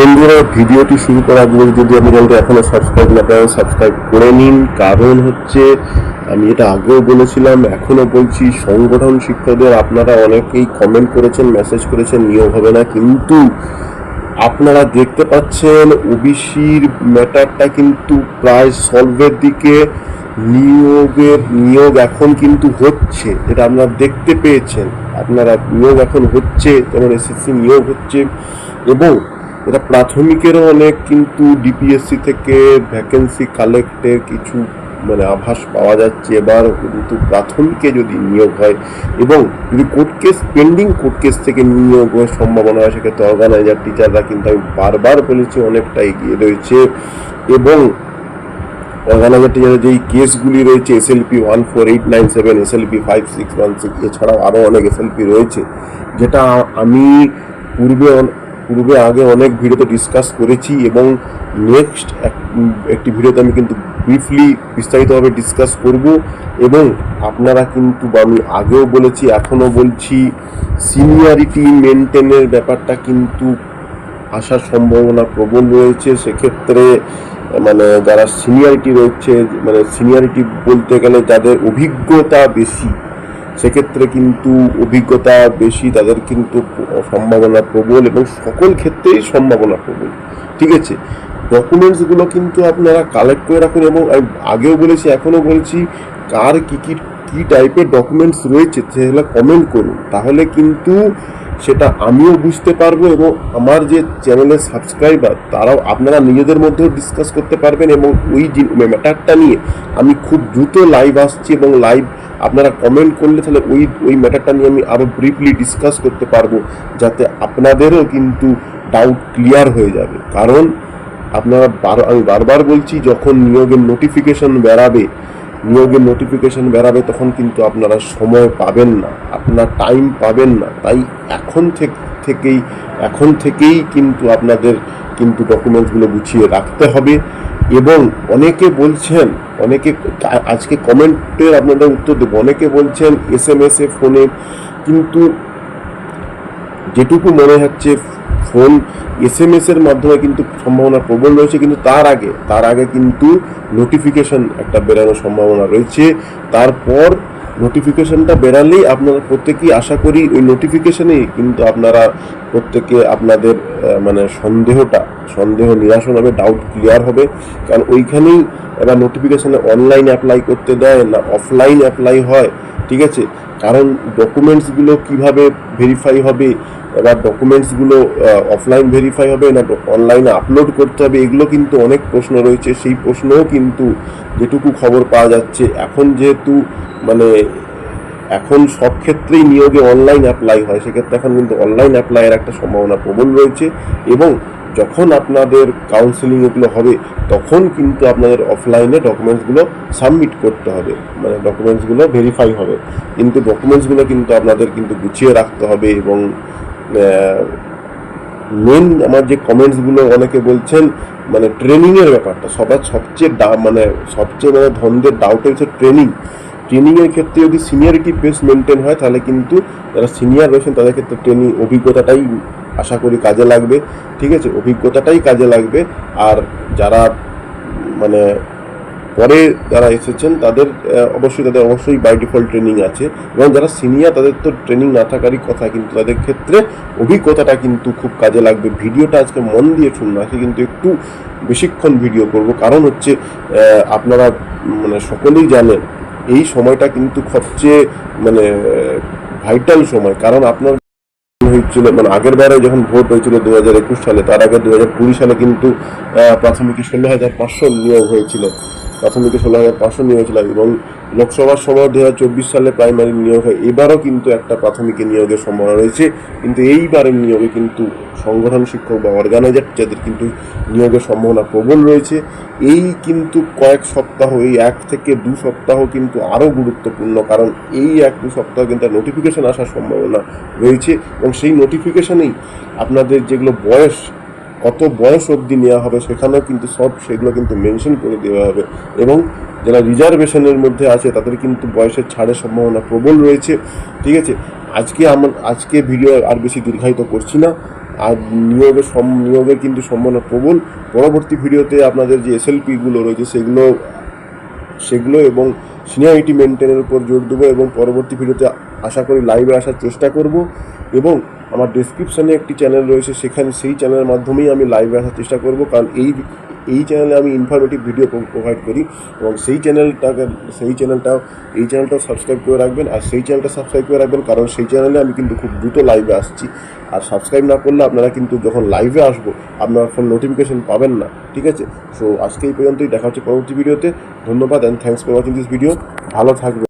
বন্ধুরা, ভিডিওটি শুরু করার আগে যদি আপনি চ্যানেলটি এখনও সাবস্ক্রাইব না করেন সাবস্ক্রাইব করে নিন। কারণ হচ্ছে, আমি এটা আগেও বলেছিলাম, এখনও বলছি, সংগঠন শিক্ষকদের আপনারা অনেকেই কমেন্ট করেছেন মেসেজ করেছেন নিয়োগ হবে না। কিন্তু আপনারা দেখতে পাচ্ছেন, ওবিসির ম্যাটারটা কিন্তু প্রায় সলভের দিকে, নিয়োগের নিয়োগ এখন কিন্তু হচ্ছে, এটা আপনারা দেখতে পেয়েছেন। আপনারা নিয়োগ এখন হচ্ছে, যেমন এসএসসি নিয়োগ হচ্ছে, এবং এটা প্রাথমিকেরও অনেক, কিন্তু ডিপিএসসি থেকে ভ্যাকেন্সি কালেক্টের কিছু মানে আভাস পাওয়া যাচ্ছে। এবার কিন্তু প্রাথমিকে যদি নিয়োগ হয়, এবং যদি court case pending court case থেকে নিয়োগ হওয়ার সম্ভাবনা হয়, সেক্ষেত্রে অর্গানাইজার টিচাররা কিন্তু আমি বারবার বলেছি, অনেকটা এগিয়ে রয়েছে। এবং অর্গানাইজার টিচারের যেই কেসগুলি রয়েছে SLP one four eight nine seven SLP five six one six এছাড়াও আরও অনেক এসএলপি রয়েছে, যেটা আমি পূর্বে পূর্বে আগে অনেক ভিডিওতে ডিসকাস করেছি এবং নেক্সট একটি ভিডিওতে আমি কিন্তু ব্রিফলি বিস্তারিতভাবে ডিসকাস করব এবং আপনারা কিন্তু আমি আগেও বলেছি, এখনও বলছি সিনিয়রিটি মেনটেনের ব্যাপারটা কিন্তু আসার সম্ভাবনা প্রবল রয়েছে। সেক্ষেত্রে মানে যারা সিনিয়রিটি রয়েছে মানে সিনিয়রিটি বলতে গেলে যাদের অভিজ্ঞতা বেশি সেক্ষেত্রে কিন্তু অভিজ্ঞতা বেশি, তাদের কিন্তু সম্ভাবনা প্রবল এবং সকল ক্ষেত্রেই সম্ভাবনা প্রবল। ঠিক আছে? ডকুমেন্টসগুলো কিন্তু আপনারা কালেক্ট করে রাখুন এবং আগেও বলেছি, এখনও বলছি, কার কী কী কী টাইপের ডকুমেন্টস রয়েছে সেগুলো কমেন্ট করুন। তাহলে কিন্তু সেটা আমিও বুঝতে পারব এবং আমার যে চ্যানেলের সাবস্ক্রাইবার তারাও আপনারা নিজেদের মধ্যেও ডিসকাস করতে পারবেন এবং ওই ম্যাটারটা নিয়ে আমি খুব দ্রুত লাইভ আসছি এবং লাইভ আপনারা কমেন্ট করলে তাহলে ওই ওই ম্যাটারটা নিয়ে আমি আরও ব্রিফলি ডিসকাস করতে পারব, যাতে আপনাদেরও কিন্তু ডাউট ক্লিয়ার হয়ে যাবে। কারণ আপনারা বার, আমি বারবার বলছি, যখন নিয়োগের নোটিফিকেশন বেরাবে নিয়োগের নোটিফিকেশন বেরাবে তখন কিন্তু আপনারা সময় পাবেন না, আপনার টাইম পাবেন না। তাই এখন থেক- থেকেই, এখন থেকেই কিন্তু আপনাদের কিন্তু ডকুমেন্টসগুলো গুছিয়ে রাখতে হবে এবং অনেকে বলছেন, অনেকে আজকে কমেন্টের আপনাদের উত্তর দেবো। অনেকে বলছেন এস এম এস এ ফোনে কিন্তু যেটুকু মনে হচ্ছে ফোন এস এম এর মাধ্যমে কিন্তু সম্ভাবনা প্রবল রয়েছে, কিন্তু তার আগে তার আগে কিন্তু নোটিফিকেশন একটা বেরানোর সম্ভাবনা রয়েছে। তারপর নোটিফিকেশনটা বেরালেই আপনারা প্রত্যেকেই আশা করি ওই নোটিফিকেশনেই কিন্তু আপনারা প্রত্যেকে আপনাদের মানে সন্দেহটা, সন্দেহ নিরাসন হবে ডাউট ক্লিয়ার হবে। কারণ ওইখানেই এবার নোটিফিকেশানে অনলাইন অ্যাপ্লাই করতে দেয় না অফলাইন অ্যাপ্লাই হয়, ঠিক আছে? কারণ ডকুমেন্টসগুলো কীভাবে ভেরিফাই হবে এবার ডকুমেন্টসগুলো অফলাইন ভেরিফাই হবে, না অনলাইনে আপলোড করতে হবে, এগুলো কিন্তু অনেক প্রশ্ন রয়েছে। সেই প্রশ্নও কিন্তু যেটুকু খবর পাওয়া যাচ্ছে, এখন যেহেতু মানে এখন সব ক্ষেত্রেই নিয়োগে অনলাইন অ্যাপ্লাই হয়, সেক্ষেত্রে এখন কিন্তু অনলাইন অ্যাপ্লাইয়ের একটা সম্ভাবনা প্রবল রয়েছে এবং যখন আপনাদের কাউন্সিলিং এগুলো হবে, তখন কিন্তু আপনাদের অফলাইনে ডকুমেন্টসগুলো সাবমিট করতে হবে মানে ডকুমেন্টসগুলো ভেরিফাই হবে। কিন্তু ডকুমেন্টসগুলো কিন্তু আপনাদের কিন্তু গুছিয়ে রাখতে হবে এবং মেন আমার যে কমেন্টসগুলো অনেকে বলছেন মানে ট্রেনিংয়ের ব্যাপারটা, সবার সবচেয়ে ডা- মানে সবচেয়ে মানে ধন্দের ডাউট হচ্ছে ট্রেনিং ট্রেনিংয়ের ক্ষেত্রে যদি সিনিয়রিটি বেস মেনটেন হয়, তাহলে কিন্তু যারা সিনিয়র রয়েছেন, তাদের ক্ষেত্রে ট্রেনিং অভিজ্ঞতাটাই আশা করি কাজে লাগবে। ঠিক আছে? অভিজ্ঞতাটাই কাজে লাগবে। আর যারা মানে পরে যারা এসেছেন তাদের অবশ্যই তাদের অবশ্যই বাই ডিফল্ট ট্রেনিং আছে এবং যারা সিনিয়র তাদের তো ট্রেনিং না থাকারই কথা, কিন্তু তাদের ক্ষেত্রে অভিজ্ঞতাটা কিন্তু খুব কাজে লাগবে। ভিডিওটা আজকে মন দিয়ে শুনুন, আজকে কিন্তু একটু বেশিক্ষণ ভিডিও করব। কারণ হচ্ছে আপনারা মানে সকলেই জানেন, এই সময়টা কিন্তু সবচেয়ে মানে ভাইটাল সময়। কারণ আপনার হয়েছিল মানে আগের বারে যখন ভোট হয়েছিল দু হাজার একুশ সালে, তার আগে দু হাজার কুড়ি সালে কিন্তু প্রাথমিকে ষোলো হাজার পাঁচশো নিয়োগ হয়েছিল। প্রাথমিকে ষোলো হাজার পাঁচশো নিয়োগ হয়েছিল এবং লোকসভার সময় দু হাজার চব্বিশ সালে প্রাইমারি নিয়োগ হয়। এবারও কিন্তু একটা প্রাথমিকে নিয়োগের সম্ভাবনা রয়েছে। কিন্তু এইবারের নিয়োগে কিন্তু সংগঠন শিক্ষক বা অর্গানাইজার যাদের কিন্তু নিয়োগের সম্ভাবনা প্রবল রয়েছে। এই কিন্তু কয়েক সপ্তাহ, এই এক থেকে দু সপ্তাহ কিন্তু আরও গুরুত্বপূর্ণ, কারণ এই এক দু সপ্তাহ কিন্তু নোটিফিকেশন আসার সম্ভাবনা রয়েছে এবং সেই নোটিফিকেশনেই আপনাদের যেগুলো বয়স, কত বয়স অবধি নেওয়া হবে সেখানেও কিন্তু সব সেগুলো কিন্তু মেনশন করে দেওয়া হবে। এবং যারা রিজার্ভেশনের মধ্যে আছে, তাদের কিন্তু বয়সের ছাড়ের সম্ভাবনা প্রবল রয়েছে। ঠিক আছে? আজকে আমার আজকে ভিডিও আর বেশি দীর্ঘায়িত করছি না। আর নিয়োগের সম নিয়োগের কিন্তু সম্ভাবনা প্রবল। পরবর্তী ভিডিওতে আপনাদের যে এসএলপিগুলো রয়েছে, সেগুলো সেগুলো এবং সিনিয়রিটি মেনটেনের উপর জোর দেবো এবং পরবর্তী ভিডিওতে আশা করি লাইভে আসার চেষ্টা করব এবং আমার ডেসক্রিপশানে একটি চ্যানেল রয়েছে, সেখানে সেই চ্যানেলের মাধ্যমেই আমি লাইভে আসার চেষ্টা করব। কারণ এই এই চ্যানেলে আমি ইনফরমেটিভ ভিডিও প্রোভাইড করি এবং সেই চ্যানেলটাকে সেই চ্যানেলটাও এই চ্যানেলটাও সাবস্ক্রাইব করে রাখবেন আর সেই চ্যানেলটা সাবস্ক্রাইব করে রাখবেন কারণ সেই চ্যানেলে আমি কিন্তু খুব দ্রুত লাইভে আসছি। আর সাবস্ক্রাইব না করলে আপনারা কিন্তু যখন লাইভে আসব, আপনার ফোন নোটিফিকেশন পাবেন না, ঠিক আছে? সো আজকে এই পর্যন্তই, দেখা হচ্ছে পরবর্তী ভিডিওতে ধন্যবাদ and thanks for watching this video ভালো থাকবে